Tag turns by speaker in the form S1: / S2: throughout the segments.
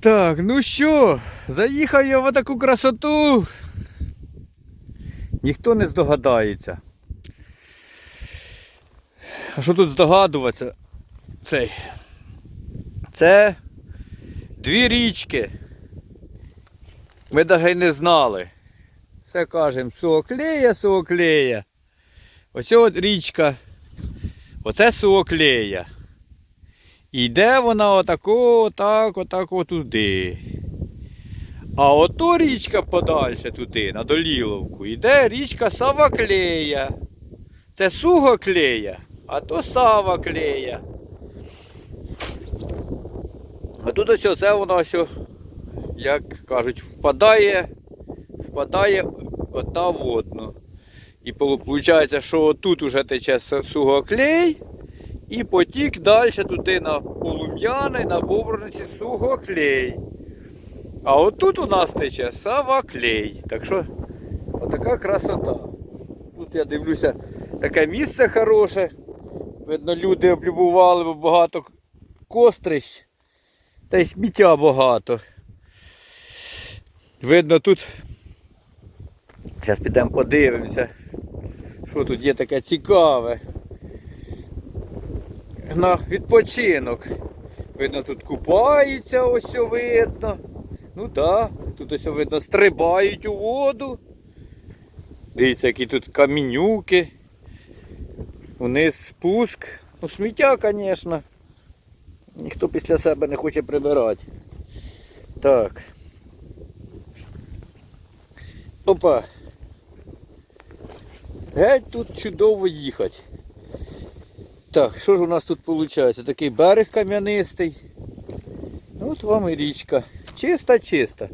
S1: Так, ну що, заїхав я в таку красоту. Ніхто не здогадається. А що тут здогадуватися? Цей. Це дві річки. Ми навіть не знали. Все кажемо, суоклея, суоклея. Ось от річка. Оце суоклея. І йде вона отако, отак, отак, отуди. А ото річка подальше туди, на Доліловку, йде річка Саваклея. Це сугоклея, а то Саваклея. А тут ось оце воно ось, як кажуть, впадає, впадає одна в одну. І виходить, що тут уже тече сугоклей, і потік далі туди на полум'яний, на бобрниці сугоклей. А отут у нас тече саваклей. Так що отака красота. Тут я дивлюся, таке місце хороше. Видно, люди облюбували, бо багато кострищ. Та й сміття багато. Видно тут. Зараз підемо подивимося. Що тут є таке цікаве. На відпочинок. Видно, тут купаються, ось видно. Ну так, да, тут ось видно стрибають у воду. Дивіться, які тут камінюки. Вниз спуск. Ну, сміття, звісно. Ніхто після себе не хоче прибирати. Так. Опа. Геть тут чудово їхати. Так, що ж у нас тут виходить? Такий берег кам'янистий. Ну, От вам і річка. Чиста, чиста.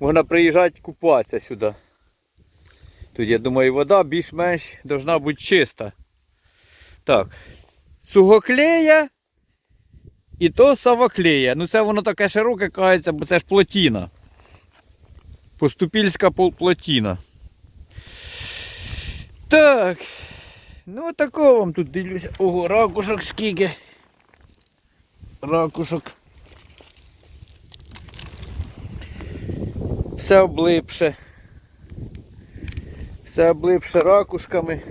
S1: Можна приїжджати купатися сюди. Тут, я думаю, вода більш-менш повинна бути чиста. Так. Сугоклея і то савоклея. Ну це воно таке широке кається, бо це ж плотіна. Поступільська плотіна. Так. Ну такого вам тут дивлюся. Ого, ракушок скільки. Ракушок. Все облипше. Все облипше ракушками.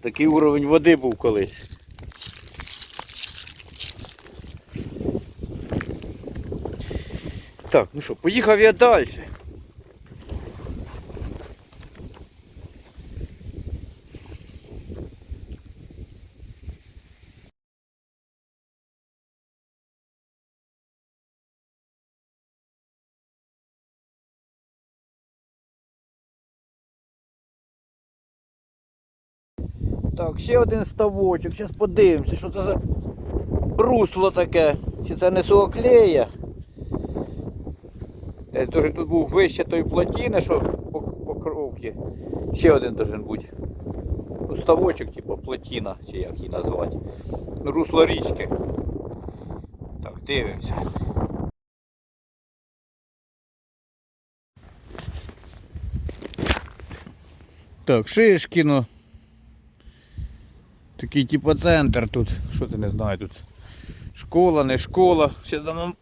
S1: Такий уровень води був колись. Так, ну що, поїхав я далі. Так, ще один ставочок. Зараз подивимося, що це за русло таке. Чи це не суоклея? Е, Дуже тут був вище тої плотіни, що по, по. Ще один должен бути. Ну, ставочок, типу плотіна, чи як її назвати. Русло річки. Так, дивимося. Так, Шишкіно. Такий типу центр тут. Що це не знаю тут. Школа, не школа. Ще там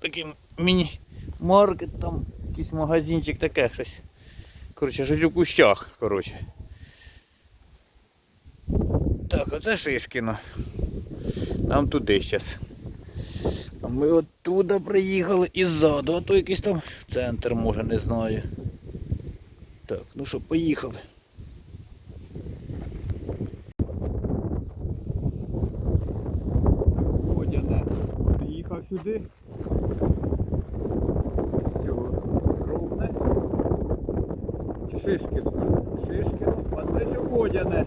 S1: такий міні-маркет, там якийсь магазинчик таке щось. Коротше, щось у кущах, коротше. Так, оце Шишкіно. Нам туди зараз. А ми оттуда приїхали і ззаду, а то якийсь там центр може, не знаю. Так, ну що, поїхали. Водяне. Приїхав сюди. Цього ровне. Шишкіно. Шишкіно. А це що водяне.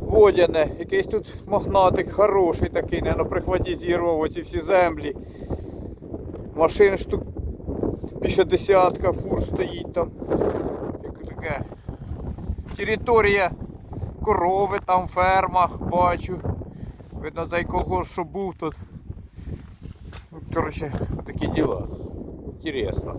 S1: Водяне. Якийсь тут мохнатик хороший такий, не прихватіть зірвав оці всі землі. Машин штук більше десятка фур стоїть там. Як таке. Територія корови, там ферма, бачу. Видно, цей колгосп, що був тут. Коротше, такие дела. Интересно.